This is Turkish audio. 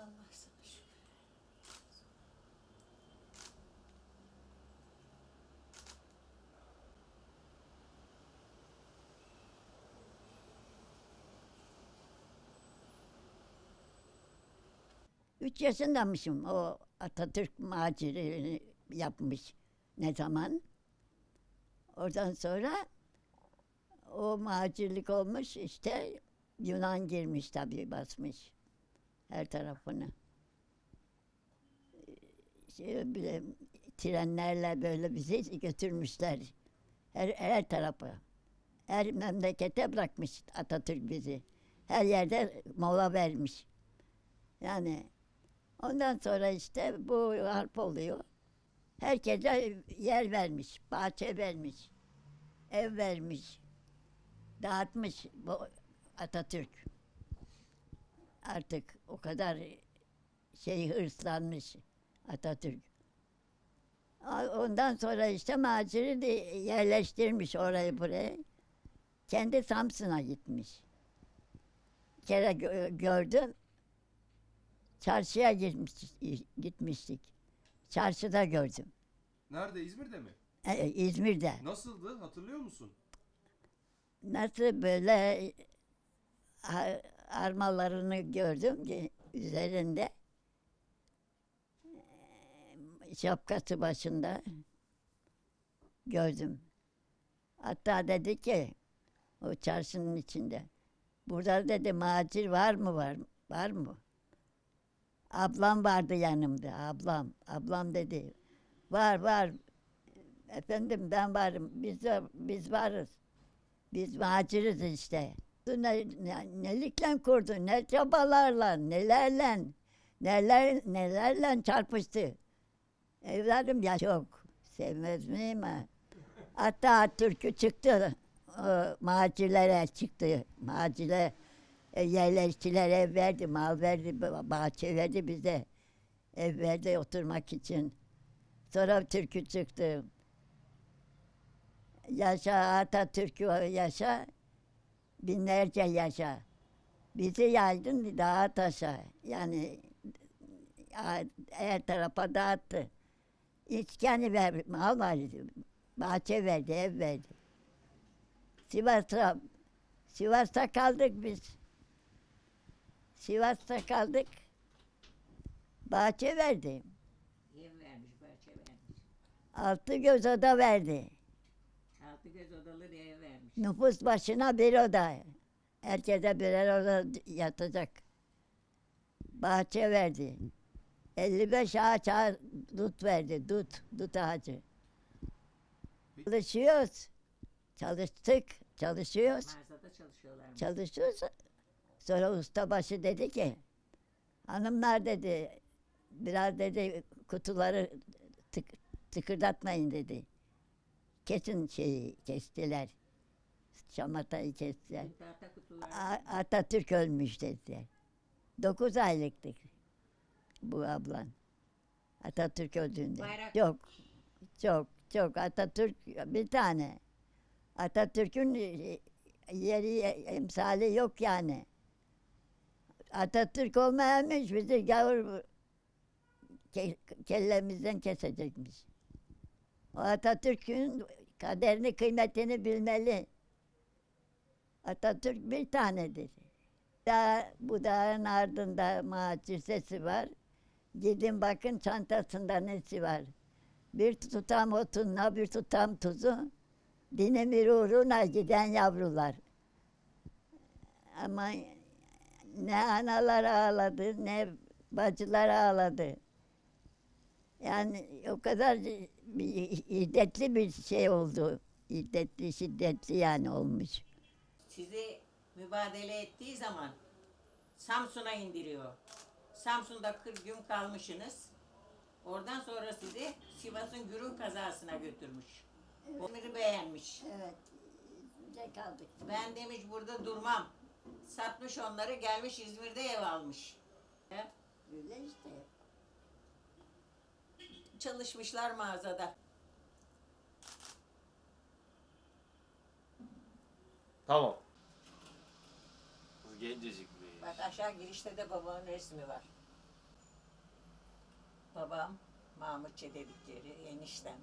Allah sana şükür. Üç yaşındamışım o Atatürk macerini yapmış. Ne zaman? Oradan sonra o macirlik olmuş işte Yunan girmiş tabii basmış her tarafını. Şey, bile, trenlerle böyle bizi götürmüşler. Her, her tarafa. Her memlekete bırakmış Atatürk bizi. Her yerde mola vermiş. Yani ondan sonra işte bu harp oluyor. Herkese yer vermiş, bahçe vermiş, ev vermiş, dağıtmış bu Atatürk. Artık o kadar şey hırslanmış Atatürk. Ondan sonra işte maciri de yerleştirmiş orayı buraya. Kendi Samsun'a gitmiş. Bir kere gö- gördüm. Çarşıya gitmiş, gitmiştik. Çarşıda gördüm. Nerede? İzmir'de mi? E, İzmir'de. Nasıldı? Hatırlıyor musun? Nasıl böyle a- armalarını gördüm ki üzerinde. Şapkası başında gördüm. Hatta dedi ki o çarşının içinde. Burada dedi macir var mı var mı? Var mı? Ablam vardı yanımda. Ablam. Ablam dedi. Var var. Efendim ben varım. Biz biz varız. Biz maciriz işte. Ne, ne, nelikle kurdu, ne çabalarla, nelerle, neler, nelerle çarpıştı. Evladım ya çok. Sevmez miyim ha? Hatta türkü çıktı. O, macirlere çıktı. Macile e, yerleştiler, ev verdi, mal verdi, ba- bahçe verdi bize. Ev verdi oturmak için. Sonra türkü çıktı. Yaşa Atatürk'ü yaşa, binlerce yaşa. Bizi yaydın dağa taşa. Yani her tarafa dağıttı. İçkeni ver, mal verdi, bahçe verdi, ev verdi. Sivas'ta, Sivas'ta kaldık biz. Sivas'ta kaldık. Bahçe verdi. Ev vermiş, bahçe vermiş. Altı göz oda verdi. Altı göz odalı ev. Nüfus başına bir oda. Herkese birer oda yatacak. Bahçe verdi. 55 ağaç ağa- dut verdi. Dut, dut ağacı. Çalışıyoruz. Çalıştık, çalışıyoruz. Mağazada çalışıyorlar. Çalışıyoruz. Sonra ustabaşı dedi ki, hanımlar dedi, biraz dedi kutuları tık, tıkırdatmayın dedi. Kesin şeyi kestiler. Şamatayı kestiler. A- Atatürk ölmüş dediler. Dokuz aylıktık bu ablan. Atatürk öldüğünde. Bayrak- Çok, çok, çok. Atatürk bir tane. Atatürk'ün e, yeri emsali yok yani. Atatürk olmayanmış bizi gavur ke- kellemizden kesecekmiş. O Atatürk'ün kaderini, kıymetini bilmeli. Atatürk bir tanedir. Dağ, bu dağın ardında macir sesi var. Gidin bakın çantasında nesi var. Bir tutam otunla bir tutam tuzu. Dinimin uğruna giden yavrular. Ama ne analar ağladı ne bacılar ağladı. Yani o kadar bir hiddetli bir şey oldu. Hiddetli, şiddetli yani olmuş. Sizi mübadele ettiği zaman Samsun'a indiriyor. Samsun'da 40 gün kalmışsınız. Oradan sonra sizi Sivas'ın Gürün kazasına götürmüş. Onları beğenmiş. Evet. Ne kaldık? Ben demiş burada durmam. Satmış onları gelmiş İzmir'de ev almış. He? Öyle işte. Çalışmışlar mağazada. Tamam. Gencecikmiş. Bak aşağı girişte de babamın resmi var. Babam Mahmut Çedebikleri, eniştem.